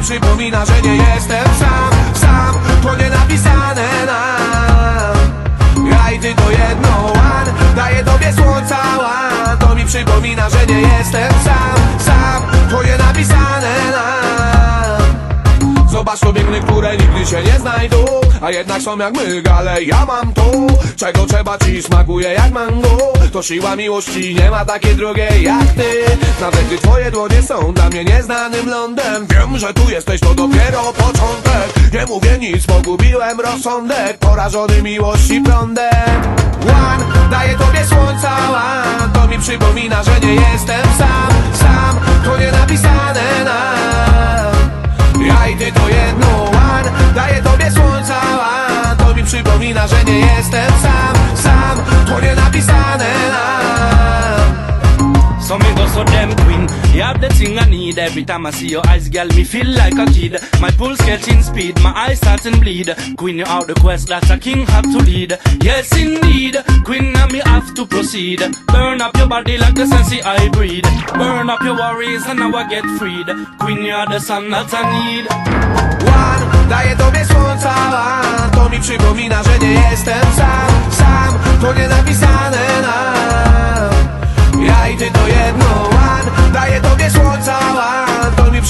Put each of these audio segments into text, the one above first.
mi przypomina, że nie jestem sam Sam, to nie napisane nam. Ja i ty to jedno one Daję tobie słońca one To mi przypomina, że nie jestem sam Sam, to nie napisane Zobacz to biegny, które nigdy się nie znajdą. A jednak są jak my, ale ja mam tu Czego trzeba ci smakuje jak mango. To siła miłości, nie ma takiej drugiej jak ty. Nawet gdy twoje dłonie są dla mnie nieznanym lądem. Wiem, że tu jesteś, to dopiero początek. Nie mówię nic, pogubiłem rozsądek. Porażony miłości prądem. One, daję tobie słońca one To mi przypomina, że nie jestem Sam, So damn queen. You have the thing I need Every time I see your eyes girl. Me feel like a kid. My pulse catching speed. My eyes starting bleed. Queen you out the quest That a king have to lead. Yes indeed. Queen now me have to proceed. Burn up your body like the sensi I breathe. Burn up your worries and now I get freed. Queen you are the sun that I need. One, daję tobie słońca To mi przypomina, że nie jestem sam Sam, to nie napisane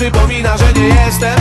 przypomina, że nie jestem